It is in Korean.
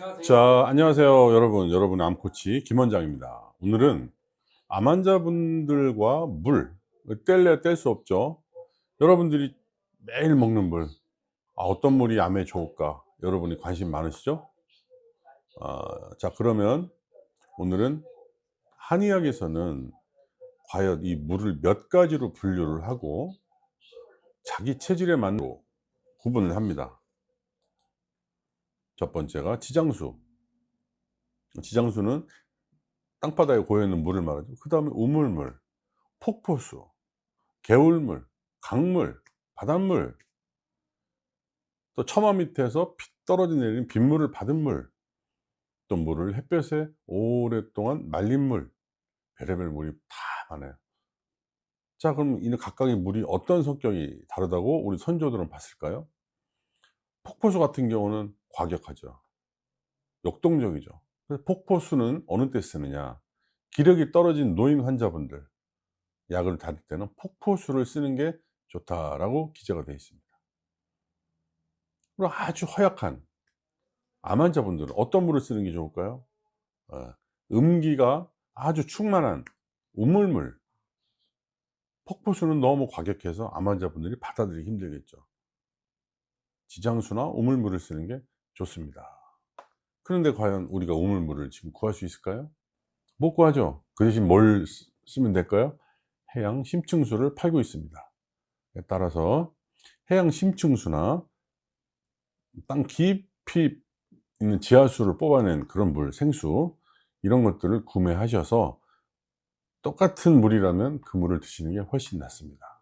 안녕하세요. 자, 안녕하세요, 여러분. 여러분의 암코치 김원장입니다. 오늘은 암 환자분들과 물, 뗄래야 뗄 수 없죠. 여러분들이 매일 먹는 물, 아, 어떤 물이 암에 좋을까? 여러분이 관심 많으시죠? 아, 자, 그러면 오늘은 한의학에서는 과연 이 물을 몇 가지로 분류를 하고 자기 체질에 맞는 구분을 합니다. 첫 번째가 지장수. 지장수는 땅바닥에 고여있는 물을 말하죠. 그 다음에 우물물, 폭포수, 개울물, 강물, 바닷물, 또 처마 밑에서 피 떨어져 내리는 빗물을 받은 물, 또 물을 햇볕에 오랫동안 말린 물, 별의별 물이 다 많아요. 자, 그럼 이는 각각의 물이 어떤 성격이 다르다고 우리 선조들은 봤을까요? 폭포수 같은 경우는 과격하죠. 역동적이죠. 폭포수는 어느 때 쓰느냐? 기력이 떨어진 노인 환자분들 약을 다릴 때는 폭포수를 쓰는 게 좋다라고 기재가 되어 있습니다. 그리고 아주 허약한 암 환자분들은 어떤 물을 쓰는 게 좋을까요? 어, 음기가 아주 충만한 우물물. 폭포수는 너무 과격해서 암 환자분들이 받아들이기 힘들겠죠. 지장수나 우물물을 쓰는 게 좋습니다. 그런데 과연 우리가 우물물을 지금 구할 수 있을까요? 못 구하죠. 그 대신 뭘 쓰- 쓰면 될까요? 해양 심층수를 팔고 있습니다. 따라서 해양 심층수나 땅 깊이 있는 지하수를 뽑아낸 그런 물, 생수 이런 것들을 구매하셔서 똑같은 물이라면 그 물을 드시는 게 훨씬 낫습니다.